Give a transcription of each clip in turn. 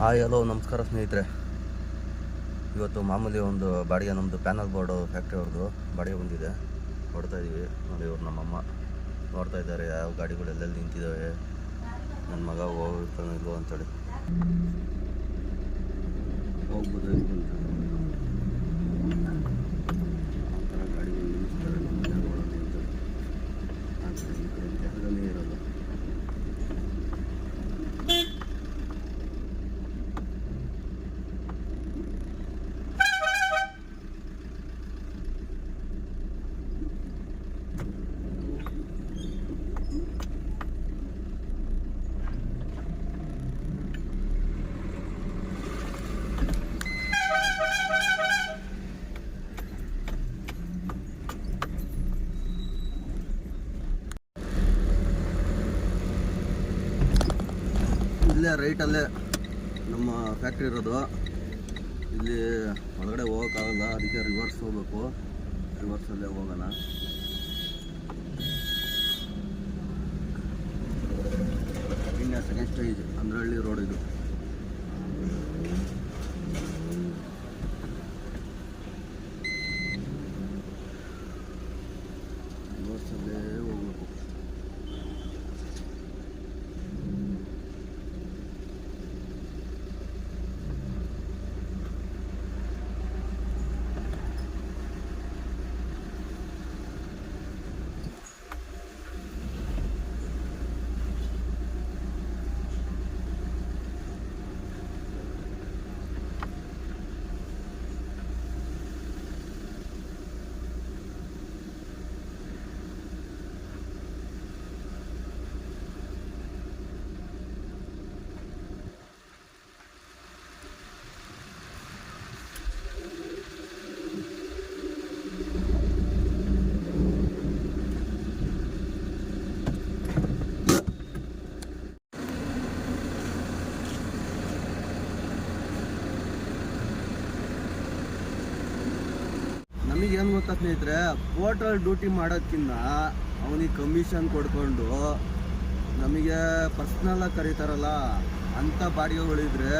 Hi hello ನಮಸ್ಕಾರ ಸ್ನೇಹಿತರೆ. ಇವತ್ತು ಮಾಮೂಲಿ ಒಂದು ಬಾಡಿಗೆ ನಮ್ಮದು ಪ್ಯಾನಲ್ ಬೋರ್ಡು ಫ್ಯಾಕ್ಟ್ರಿ ಅವ್ರದ್ದು ಬಾಡಿಗೆ ಬಂದಿದೆ. ಹೊಡ್ತಾ ಇದ್ದೀವಿ ನೋಡಿ, ಇವ್ರು ನಮ್ಮಮ್ಮ ನೋಡ್ತಾ ಇದ್ದಾರೆ ಯಾವ ಗಾಡಿಗಳು ಎಲ್ಲೆಲ್ಲಿ ನಿಂತಿದ್ದಾವೆ. ನನ್ನ ಮಗ ಹೋಗಿರ್ತಾನೆ ಇಲ್ವೋ ಅಂತೇಳಿ. ಹೋಗ್ಬೋದು ಇಲ್ವೋ ಅಂತ. ಆ ಥರ ಗಾಡಿಗಳು ನಿಲ್ಲಿಸ್ತಾರೆ ನಮ್ಮ ಜಾಗಗಳಲ್ಲಿ ಅಂತ. ಆ ಕಡೆ ಈ ಕಡೆ ಜಾಗನೇ ಇರಲ್ಲ ಇಲ್ಲೇ ರೈಟಲ್ಲೇ ನಮ್ಮ ಫ್ಯಾಕ್ಟ್ರಿ ಇರೋದು. ಇಲ್ಲಿ ಒಳಗಡೆ ಹೋಗೋಕ್ಕಾಗಲ್ಲ, ಅದಕ್ಕೆ ರಿವರ್ಸ್ ಹೋಗ್ಬೇಕು. ರಿವರ್ಸಲ್ಲೇ ಹೋಗೋಣ. ಇನ್ನು ಸೆಕೆಂಡ್ ಸ್ಟೇಜ್ ಅಂದ್ರಹಳ್ಳಿ ರೋಡ್ ಇದು ರಿವರ್ಸಲ್ಲೇ ಹೋಗ್ಬೇಕು ನಮಗೇನು ಗೊತ್ತಾ ಸ್ನೇಹಿತರೆ ಪೋರ್ಟಲ್ ಡ್ಯೂಟಿ ಮಾಡೋದಕ್ಕಿಂತ ಅವನಿಗೆ ಕಮಿಷನ್ ಕೊಡ್ಕೊಂಡು ನಮಗೆ ಪರ್ಸ್ನಲ್ಲಾಗಿ ಕರೀತಾರಲ್ಲ ಅಂಥ ಬಾಡಿಗೆಗಳಿದ್ರೆ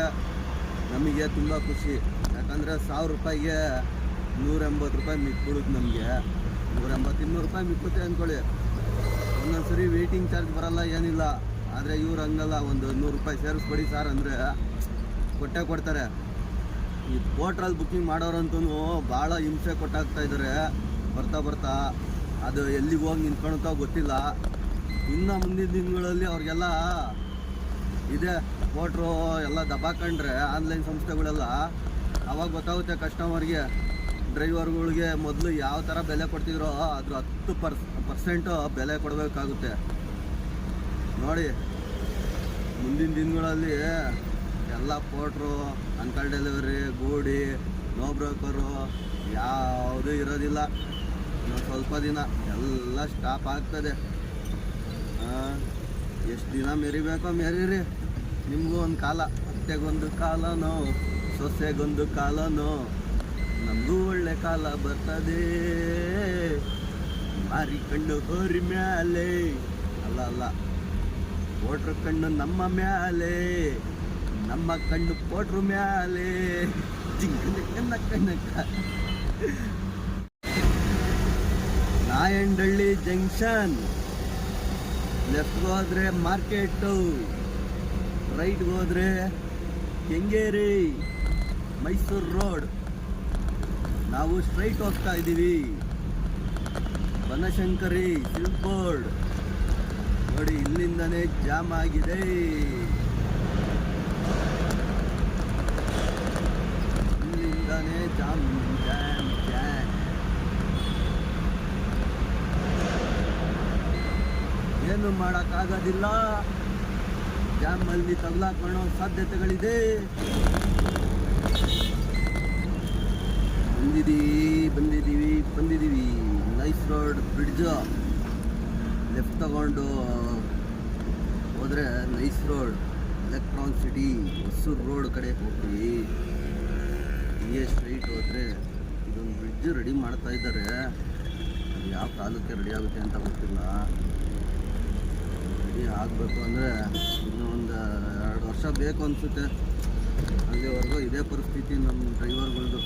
ನಮಗೆ ತುಂಬ ಖುಷಿ. ಯಾಕಂದರೆ ಸಾವಿರ ರೂಪಾಯಿಗೆ ನೂರ ಎಂಬತ್ತು ರೂಪಾಯಿ ಮಿಕ್ಬಿಡುತ್ತೆ ನಮಗೆ. ನೂರ ಎಂಬತ್ತು ಇನ್ನೂರು ರೂಪಾಯಿ ಮಿಕ್ಕುತ್ತೆ ಅಂದ್ಕೊಳ್ಳಿ. ಒಂದೊಂದು ಸರಿ ವೇಟಿಂಗ್ ಚಾರ್ಜ್ ಬರಲ್ಲ, ಏನಿಲ್ಲ. ಆದರೆ ಇವ್ರು ಹಂಗಲ್ಲ, ಒಂದು ನೂರು ರೂಪಾಯಿ ಸೇರಿಸ್ಬಿಡಿ ಸರ್ ಅಂದರೆ ಕೊಟ್ಟೆ ಕೊಡ್ತಾರೆ. ಈ ಹೋಟ್ರಲ್ಲಿ ಬುಕ್ಕಿಂಗ್ ಮಾಡೋರಂತೂ ಭಾಳ ಹಿಂಸೆ ಕೊಟ್ಟಾಗ್ತಾ ಇದ್ದಾರೆ ಬರ್ತಾ ಬರ್ತಾ ಅದು ಎಲ್ಲಿಗೆ ಹೋಗಿ ನಿಂತ್ಕೊಳುತ್ತೋ ಗೊತ್ತಿಲ್ಲ. ಇನ್ನು ಮುಂದಿನ ದಿನಗಳಲ್ಲಿ ಅವ್ರಿಗೆಲ್ಲ ಇದೆ ಹೋಟ್ರು ಎಲ್ಲ ದಬಾಕೊಂಡ್ರೆ ಆನ್ಲೈನ್ ಸಂಸ್ಥೆಗಳೆಲ್ಲ, ಅವಾಗ ಗೊತ್ತಾಗುತ್ತೆ ಕಸ್ಟಮರ್ಗೆ ಡ್ರೈವರ್ಗಳಿಗೆ ಮೊದಲು ಯಾವ ಥರ ಬೆಲೆ ಕೊಡ್ತಿದ್ರೋ ಅದ್ರ ಹತ್ತು ಪರ್ಸ್ ಪರ್ಸೆಂಟು ಬೆಲೆ ಕೊಡಬೇಕಾಗುತ್ತೆ. ನೋಡಿ, ಮುಂದಿನ ದಿನಗಳಲ್ಲಿ ಎಲ್ಲ ಪೋಟ್ರು ಅಂಕಲ್ ಡೆಲಿವರಿ ಗೂಡಿ ನೋ ಬ್ರೋಕರು ಯಾವುದೂ ಇರೋದಿಲ್ಲ. ಸ್ವಲ್ಪ ದಿನ ಎಲ್ಲ ಸ್ಟಾಪ್ ಆಗ್ತದೆ. ಎಷ್ಟು ದಿನ ಮೆರಿಬೇಕೋ ಮೆರೀರಿ. ನಿಮಗೂ ಒಂದು ಕಾಲ ಅತ್ತೆಗೊಂದು ಕಾಲನೋ, ಸೊಸೆಗೊಂದು ಕಾಲನೋ ನಮಗೂ ಒಳ್ಳೆ ಕಾಲ ಬರ್ತದೆ. ಮಾರಿ ಕಣ್ಣು ಹೋರಿ ಮ್ಯಾಲೆ. ಅಲ್ಲ ಅಲ್ಲ. ಓಟ್ರ ಕಣ್ಣು ನಮ್ಮ ಮ್ಯಾಲೆ. ನಮ್ಮ ಕಣ್ಣು ಪೋಟ್ರು ಮ್ಯಾಲೆ. ಕಣ್ಣ ನಾಯಂಡಳ್ಳಿ ಜಂಕ್ಷನ್. ಲೆಫ್ಟ್ ಹೋದ್ರೆ ಮಾರ್ಕೆಟು. ರೈಟ್ ಹೋದ್ರೆ ಕೆಂಗೇರಿ, ಮೈಸೂರು ರೋಡ್. ನಾವು ಸ್ಟ್ರೈಟ್ ಹೋಗ್ತಾ ಇದ್ದೀವಿ. ಬನಶಂಕರಿ ಸಿಲ್ಕ್ ಬೋರ್ಡ್ ನೋಡಿ, ಇಲ್ಲಿಂದನೇ ಜಾಮ್ ಆಗಿದೆ ಇಲ್ಲಿಂದಾನೇ ಜಾಮ್ ಜಾಮ್ ಜಾಮ್ ಏನು ಮಾಡೋಕ್ಕಾಗೋದಿಲ್ಲ. ಜಾಮಲ್ಲಿ ತಗಲಾಕೊಳ್ಳೋ ಸಾಧ್ಯತೆಗಳಿದೆ. ಬಂದಿದ್ದೀವಿ ಬಂದಿದ್ದೀವಿ ಬಂದಿದ್ದೀವಿ ನೈಸ್ ರೋಡ್, ಬ್ರಿಡ್ಜ್. ಲೆಫ್ಟ್ ತಗೊಂಡು ಹೋದರೆ nice road. Electronic city, Hosur road ಕಡೆ ಹೋಗ್ತೀವಿ. ಹೀಗೆ ಸ್ಟ್ರೈಟ್ ಹೋದರೆ ಇದೊಂದು ಬ್ರಿಡ್ಜ್ ರೆಡಿ ಮಾಡ್ತಾ ಇದ್ದಾರೆ. ಯಾವ ಕಾಲಕ್ಕೆ ರೆಡಿ ಆಗುತ್ತೆ ಅಂತ ಗೊತ್ತಿಲ್ಲ. ರೆಡಿ ಆಗಬೇಕು ಅಂದರೆ ಇನ್ನೂ ಒಂದು ಎರಡು ವರ್ಷ ಬೇಕು ಅನಿಸುತ್ತೆ. ಅಲ್ಲಿವರೆಗೂ ಇದೇ ಪರಿಸ್ಥಿತಿ ನಮ್ಮ ಡ್ರೈವರ್ಗಳದ್ದು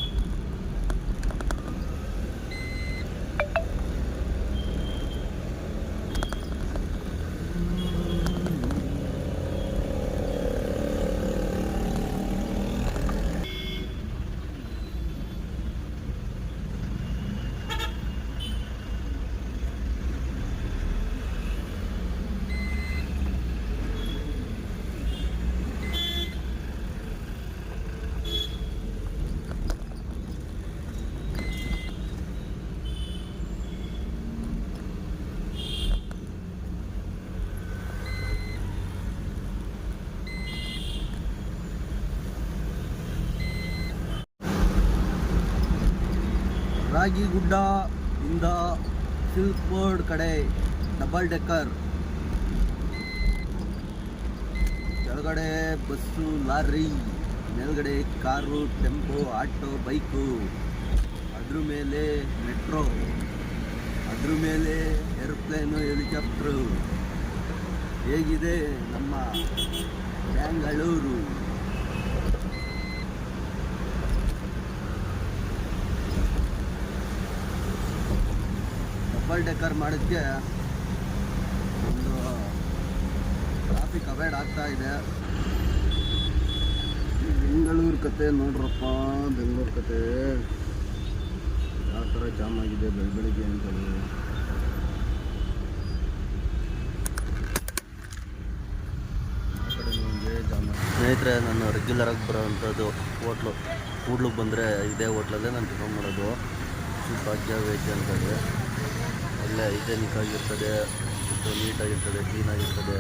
ರಾಗಿಗುಡ್ಡ ಇಂದ ಸಿಲ್ಕ್ ಬೋರ್ಡ್ ಕಡೆ ಡಬಲ್ ಡೆಕ್ಕರ್. ಕೆಳಗಡೆ ಬಸ್ಸು, ಲಾರಿ, ಮೇಲ್ಗಡೆ ಕಾರು, ಟೆಂಪೋ, ಆಟೋ, ಬೈಕು, ಅದ್ರ ಮೇಲೆ ಮೆಟ್ರೋ, ಅದ್ರ ಮೇಲೆ ಏರೋಪ್ಲೇನು, ಹೆಲಿಕಾಪ್ಟ್ರು. ಹೇಗಿದೆ ನಮ್ಮ ಬ್ಯಾಂಗಳೂರು ಡಬಲ್ ಡೆಕ್ಕರ್ ಮಾಡೋಕ್ಕೆ ಒಂದು ಟ್ರಾಫಿಕ್ ಅವಾಯ್ಡ್ ಆಗ್ತಾ ಇದೆ. ಬೆಂಗಳೂರು ಕತೆ ನೋಡ್ರಪ್ಪ, ಬೆಂಗಳೂರು ಕತೆ. ಯಾವ ಥರ ಜಾಮ್ ಆಗಿದೆ ಬೆಳಬೆಳಿಗ್ಗೆ ಅಂತೇಳಿ ಸ್ನೇಹಿತರೆ, ನಾನು ರೆಗ್ಯುಲರಾಗಿ ಬರೋವಂಥದ್ದು ಹೋಟ್ಲು ಕೂಡ್ಲಿಗೆ ಬಂದರೆ ಇದೇ ಹೋಟ್ಲಲ್ಲೇ ನಾನು ಟಿಫನ್ ಮಾಡೋದು. ಭಾಗ್ಯ ವೆಜ್ ಅಂತೇಳಿ ಒಳ್ಳೆ ಹೈಜೆನಿಕ್ ಆಗಿರ್ತದೆ ನೀಟಾಗಿರ್ತದೆ ಕ್ಲೀನಾಗಿರ್ತದೆ.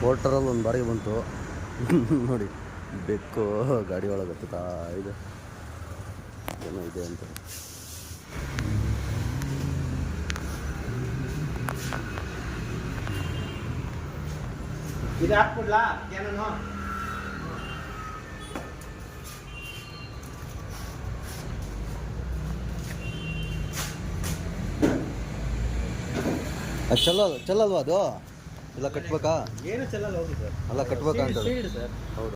ಕೋಟರಲ್ಲಿ ಒಂದು ಬಾರಿ ಬಂತು. ನೋಡಿ, ಬೆಕ್ಕು ಗಾಡಿ ಒಳಗೆ ಹತ್ತುತ್ತಾ ಇದೆ. ಏನೋ ಇದೆ ಅಂತ. ಇದು ಹಾಕ್ಬಿಡ್ಲಾ? ಏನೋ ಅದು ಚಲೋ ಅಲ್ವಾ ಅದು? ಎಲ್ಲ ಕಟ್ಬೇಕಾ? ಏನು ಸರ್. ಅಲ್ಲ ಕಟ್ಬೇಕಾ ಅಂತ ಹೌದು.